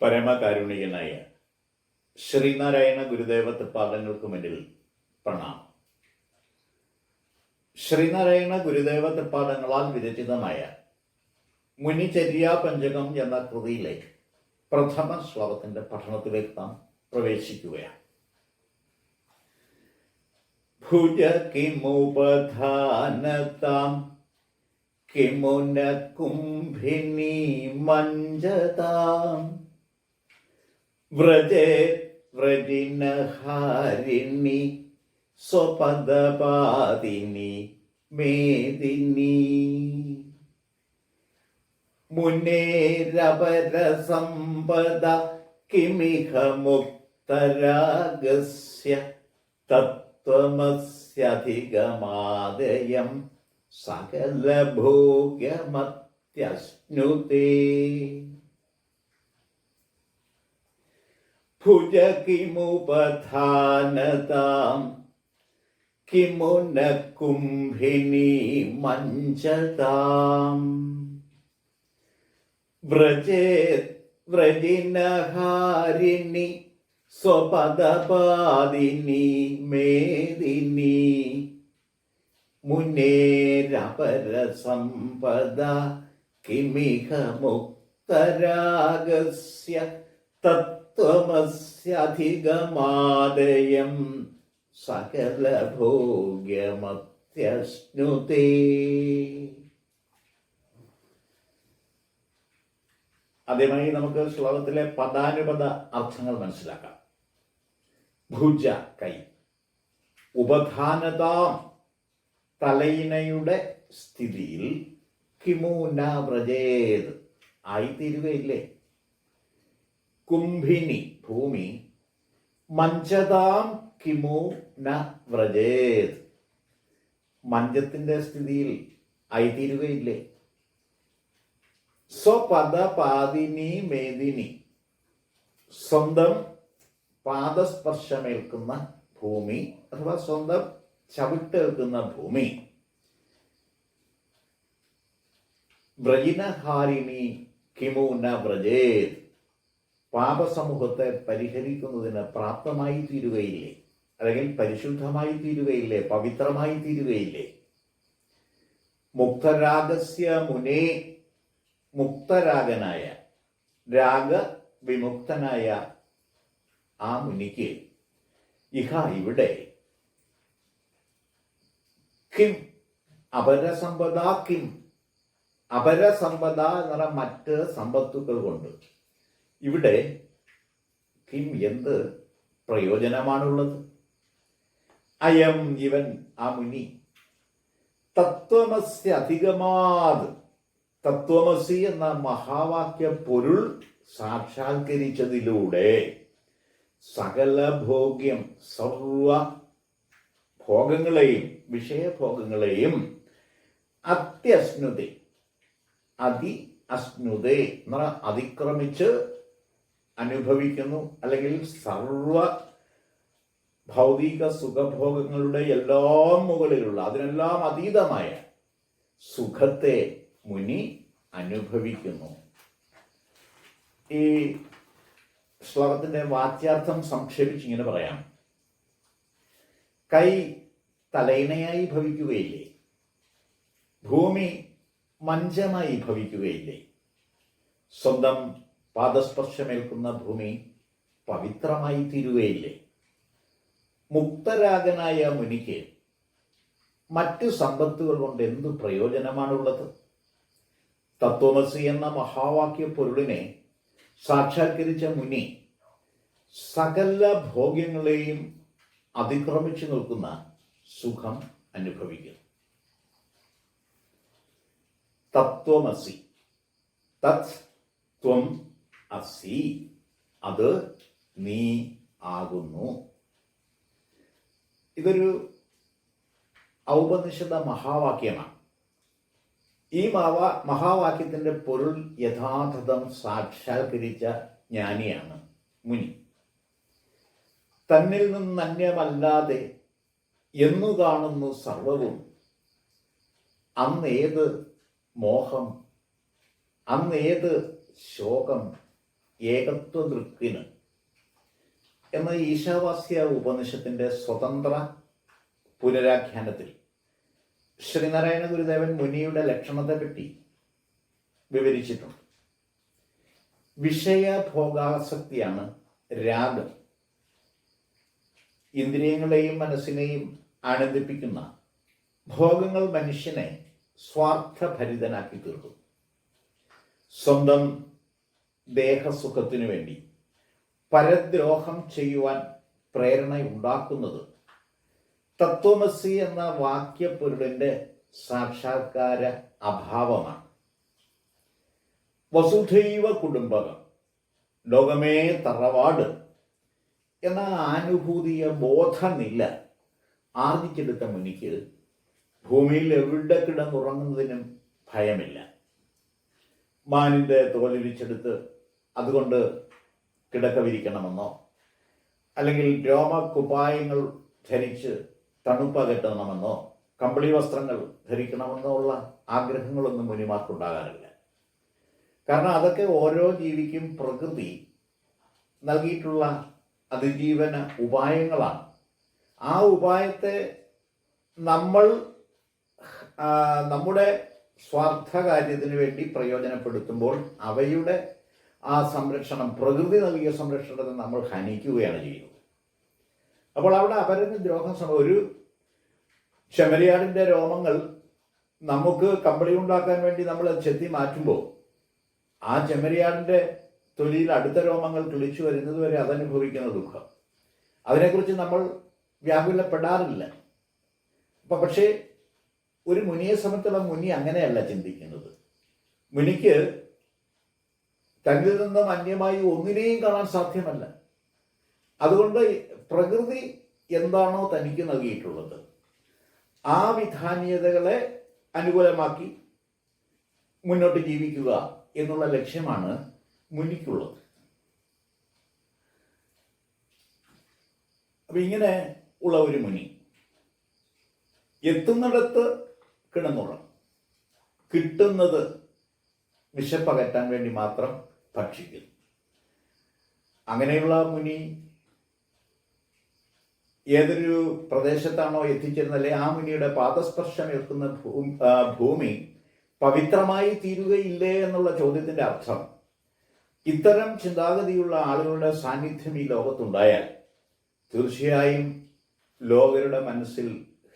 പരമകാരുണികനായ ശ്രീനാരായണ ഗുരുദേവ പാദങ്ങൾക്ക് മുന്നിൽ പ്രണാമം. ശ്രീനാരായണ ഗുരുദേവ പാദങ്ങളാൽ വിരചിതമായ മുനിചര്യാ പഞ്ചകം എന്ന കൃതിയിലേക്ക് പ്രഥമ ശ്ലോകത്തിന്റെ പഠനത്തിലേക്ക് നാം പ്രവേശിക്കുകയാണ്. ഭുജ കിമുപധാനതാം കിമുന കുംഭിനി മഞ്ജതാം വ്രജേ വ്രജിനഹാരിണി സ്വപദപാദിനി മേദിനി. മുനേരപരസമ്പദ കിമിഹ മുക്തരാഗസ്യ തത്വമസ്യധികമാദയം സകലഭോഗ്യമത്യശ്നുതേ. ഭുജ കിമുപധാനതാം കിമു ന കുംഭിനി മഞ്ജതാം വ്രജേത് വ്രജിനഹാരിണി സ്വപദപാദിനി മേദിനി മുനേരപരസമ്പദ കിമിഹ മുക്തരാഗസ്യ തത്വമസ്യധികമാദയം സകലഭോഗ്യമത്യശ്നുതേ. ആദ്യമായി നമുക്ക് ശ്ലോകത്തിലെ പദാനുപത അർത്ഥങ്ങൾ മനസ്സിലാക്കാം. ഭുജ കൈ. ഉപധാനത തലയിണയുടെ സ്ഥിതിയിൽ കിമൂന വ്രജേത് ആയിത്തീരുകയില്ലേ? കുംഭിനി ഭൂമി മഞ്ചതാം കിമു ന വ്രജേത്. മഞ്ചത്തിന്റെ സ്ഥിതിയിൽ ആയിത്തീരുകയില്ലേ സ്വപദ പാതിനി മേദിനി സ്വന്തം പാദസ്പർശമേൽക്കുന്ന ഭൂമി അഥവാ സ്വന്തം ചവിട്ടേൽക്കുന്ന ഭൂമി. വ്രജിനഹാരിണി ന വ്രജേത്. പാപസമൂഹത്തെ പരിഹരിക്കുന്നതിന് പ്രാപ്തമായി തീരുകയില്ലേ? അല്ലെങ്കിൽ പരിശുദ്ധമായി തീരുകയില്ലേ? പവിത്രമായി തീരുകയില്ലേ? മുക്തരാഗസ്യ മുനേ മുക്തരാഗനായ രാഗ വിമുക്തനായ ആ മുനിക്ക് ഇഹ ഇവിടെ കിം അപരസമ്പദ കിം. അപരസമ്പദ എന്ന് പറഞ്ഞ മറ്റ് സമ്പത്തുക്കൾ കൊണ്ട്. ഇവിടെ കിം എന്ത് പ്രയോജനമാണുള്ളത്? അയം ഇവൻ ആ മുനി തത്വമസ്യ അധികമാത്. തത്വമസി എന്ന മഹാവാക്യ പൊരുൾ സാക്ഷാത്കരിച്ചതിലൂടെ സകല ഭോഗ്യം സർവ ഭോഗങ്ങളെയും വിഷയഭോഗങ്ങളെയും അത്യശ്നുത അതി അശ്നുത അതിക്രമിച്ച് അനുഭവിക്കുന്നു. അല്ലെങ്കിൽ സർവ ഭൗതിക സുഖഭോഗങ്ങളുടെ എല്ലാം മുകളിലുള്ള അതിനെല്ലാം അതീതമായ സുഖത്തെ മുനി അനുഭവിക്കുന്നു. ഈ ശ്ലോകത്തിന്റെ വാച്യാർത്ഥം സംക്ഷേപിച്ച് ഇങ്ങനെ പറയാം. കൈ തലയിണയായി ഭവിക്കുകയില്ലേ? ഭൂമി മഞ്ചമായി ഭവിക്കുകയില്ലേ? സ്വന്തം പാദസ്പർശമേൽക്കുന്ന ഭൂമി പവിത്രമായി തീരുകയില്ലേ? മുക്തരാഗനായ മുനിക്ക് മറ്റു സമ്പത്തുകൾ കൊണ്ട് എന്ത് പ്രയോജനമാണുള്ളത്? തത്വമസി എന്ന മഹാവാക്യ പൊരുളിനെ സാക്ഷാത്കരിച്ച മുനി സകല ഭോഗ്യങ്ങളെയും അതിക്രമിച്ചു നിൽക്കുന്ന സുഖം അനുഭവിക്കുന്നു. തത്വമസി. തത് ത്വം അസി അത് നീ ആകുന്നു. ഇതൊരു ഔപനിഷത മഹാവാക്യമാണ്. ഈ മഹാ മഹാവാക്യത്തിന്റെ പൊരുൾ യഥാർത്ഥം സാക്ഷാത്കരിച്ച ജ്ഞാനിയാണ് മുനി. തന്നിൽ നിന്ന് അന്യമല്ലാതെ എന്നു കാണുന്നു സർവവും. അന്നേത് മോഹം? അന്നേത് ശോകം? ഏകത്വ ദൃക്കിന് എന്ന ഈശാവാസ്യ ഉപനിഷത്തിന്റെ സ്വതന്ത്ര പുനരാഖ്യാനത്തിൽ ശ്രീനാരായണ ഗുരുദേവൻ മുനിയുടെ ലക്ഷണത്തെപ്പറ്റി വിവരിച്ചിട്ടുണ്ട്. വിഷയഭോഗാസക്തിയാണ് രാഗം. ഇന്ദ്രിയങ്ങളെയും മനസ്സിനെയും ആനന്ദിപ്പിക്കുന്ന ഭോഗങ്ങൾ മനുഷ്യനെ സ്വാർത്ഥഭരിതനാക്കി തീർക്കും സ്വന്തം ദേഹസുഖത്തിനു വേണ്ടി. പരദ്രോഹം ചെയ്യുവാൻ പ്രേരണയുണ്ടാക്കുന്നത്. തത്വമസി എന്ന വാക്യപ്പൊരുളിന്റെ സാക്ഷാത്കാര അഭാവമാണ്. വസുധൈവ കുടുംബകം ലോകമേ തറവാട് എന്ന ആനുഭൂതിയ ബോധനില ആർജിച്ചെടുത്ത മുനിക്ക് ഭൂമിയിൽ എവിടെ കിടന്നുറങ്ങുന്നതിനും ഭയമില്ല. മാനിന്റെ തോലിരിച്ചെടുത്ത് അതുകൊണ്ട് കിടക്ക വിരിക്കണമെന്നോ അല്ലെങ്കിൽ രോമകുപായങ്ങൾ ധരിച്ച് തണുപ്പകറ്റണമെന്നോ കമ്പിളി വസ്ത്രങ്ങൾ ധരിക്കണമെന്നോ ഉള്ള ആഗ്രഹങ്ങളൊന്നും മുനിമാർക്കുണ്ടാകാറില്ല. കാരണം അതൊക്കെ ഓരോ ജീവിക്കും പ്രകൃതി നൽകിയിട്ടുള്ള അതിജീവന ഉപായങ്ങളാണ്. ആ ഉപായത്തെ നമ്മൾ നമ്മുടെ സ്വാർത്ഥ കാര്യത്തിന് വേണ്ടി പ്രയോജനപ്പെടുത്തുമ്പോൾ അവയുടെ ആ സംരക്ഷണം പ്രകൃതി നൽകിയ സംരക്ഷണത്തെ നമ്മൾ ഹനിക്കുകയാണ് ചെയ്യുന്നത്. അപ്പോൾ അവിടെ അപരന് ദ്രോഹം ഒരു ചെമ്മരിയാടിന്റെ രോമങ്ങൾ നമുക്ക് കമ്പളി ഉണ്ടാക്കാൻ വേണ്ടി നമ്മൾ ചെത്തി മാറ്റുമ്പോൾ ആ ചെമ്മരിയാടിന്റെ തൊലിയിൽ അടുത്ത രോമങ്ങൾ കിളിച്ചു വരുന്നത് വരെ അതനുഭവിക്കുന്ന ദുഃഖം. അതിനെക്കുറിച്ച് നമ്മൾ വ്യാകുലപ്പെടാറില്ല. അപ്പൊ പക്ഷേ ഒരു മുനിയെ സംബന്ധിച്ചുള്ള മുനി അങ്ങനെയല്ല ചിന്തിക്കുന്നത്. മുനിക്ക് തന്നിൽ നിന്നും അന്യമായി ഒന്നിനെയും കാണാൻ സാധ്യമല്ല. അതുകൊണ്ട് പ്രകൃതി എന്താണോ തനിക്ക് നൽകിയിട്ടുള്ളത്. ആ വിധാനീയതകളെ അനുകൂലമാക്കി മുന്നോട്ട് ജീവിക്കുക എന്നുള്ള ലക്ഷ്യമാണ് മുനിക്കുള്ളത് അപ്പൊ ഇങ്ങനെ ഉള്ള ഒരു മുനി എത്തുന്നിടത്ത് കിടന്നുറങ്ങും. കിട്ടുന്നത് വിശപ്പകറ്റാൻ വേണ്ടി മാത്രം ഭക്ഷിക്കുന്നു അങ്ങനെയുള്ള മുനി ഏതൊരു പ്രദേശത്താണോ എത്തിച്ചേരുന്നത് ആ മുനിയുടെ പാദസ്പർശം ഏൽക്കുന്ന ഭൂമി പവിത്രമായി തീരുകയില്ലേ എന്നുള്ള ചോദ്യത്തിന്റെ അർത്ഥം ഇത്തരം ചിന്താഗതിയുള്ള ആളുകളുടെ സാന്നിധ്യം ഈ ലോകത്തുണ്ടായാൽ തീർച്ചയായും ലോകരുടെ മനസ്സിൽ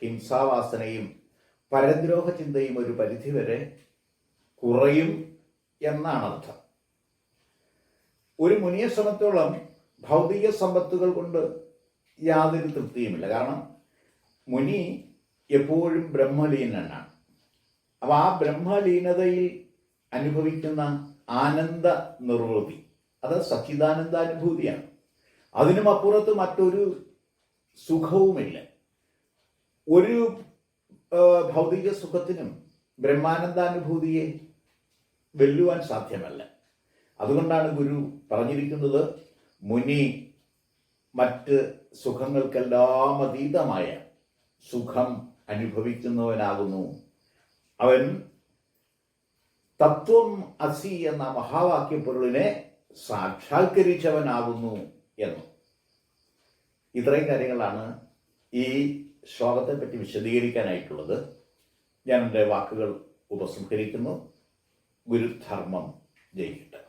ഹിംസാവാസനയും പരദ്രോഹ ചിന്തയും ഒരു പരിധിവരെ കുറയും എന്നാണ് അർത്ഥം ഒരു മുനിയെ സംബന്ധിച്ചോളം ഭൗതിക സമ്പത്തുകൾ കൊണ്ട് യാതൊരു തൃപ്തിയുമില്ല. കാരണം മുനി എപ്പോഴും ബ്രഹ്മലീനനാണ്. അപ്പം ആ ബ്രഹ്മലീനതയിൽ അനുഭവിക്കുന്ന ആനന്ദ നിർവൃതി അത് സച്ചിദാനന്ദാനുഭൂതിയാണ്. അതിനും അപ്പുറത്ത് മറ്റൊരു സുഖവുമില്ല. ഒരു ഭൗതിക സുഖത്തിനും ബ്രഹ്മാനന്ദാനുഭൂതിയെ വെല്ലുവാൻ സാധ്യമല്ല. അതുകൊണ്ടാണ് ഗുരു പറഞ്ഞിരിക്കുന്നത് മുനി മറ്റ് സുഖങ്ങൾക്കെല്ലാം അതീതമായ സുഖം അനുഭവിക്കുന്നവനാകുന്നു. അവൻ തത്വം അസി എന്ന മഹാവാക്യ പൊരുളിനെ സാക്ഷാത്കരിച്ചവനാകുന്നു എന്ന്. ഇത്രയും കാര്യങ്ങളാണ് ഈ ശ്ലോകത്തെ പറ്റി വിശദീകരിക്കാനായിട്ടുള്ളത്. ഞാൻ എന്റെ വാക്കുകൾ ഉപസംഹരിക്കുന്നു. ഗുരുധർമ്മം ജയിക്കട്ടെ.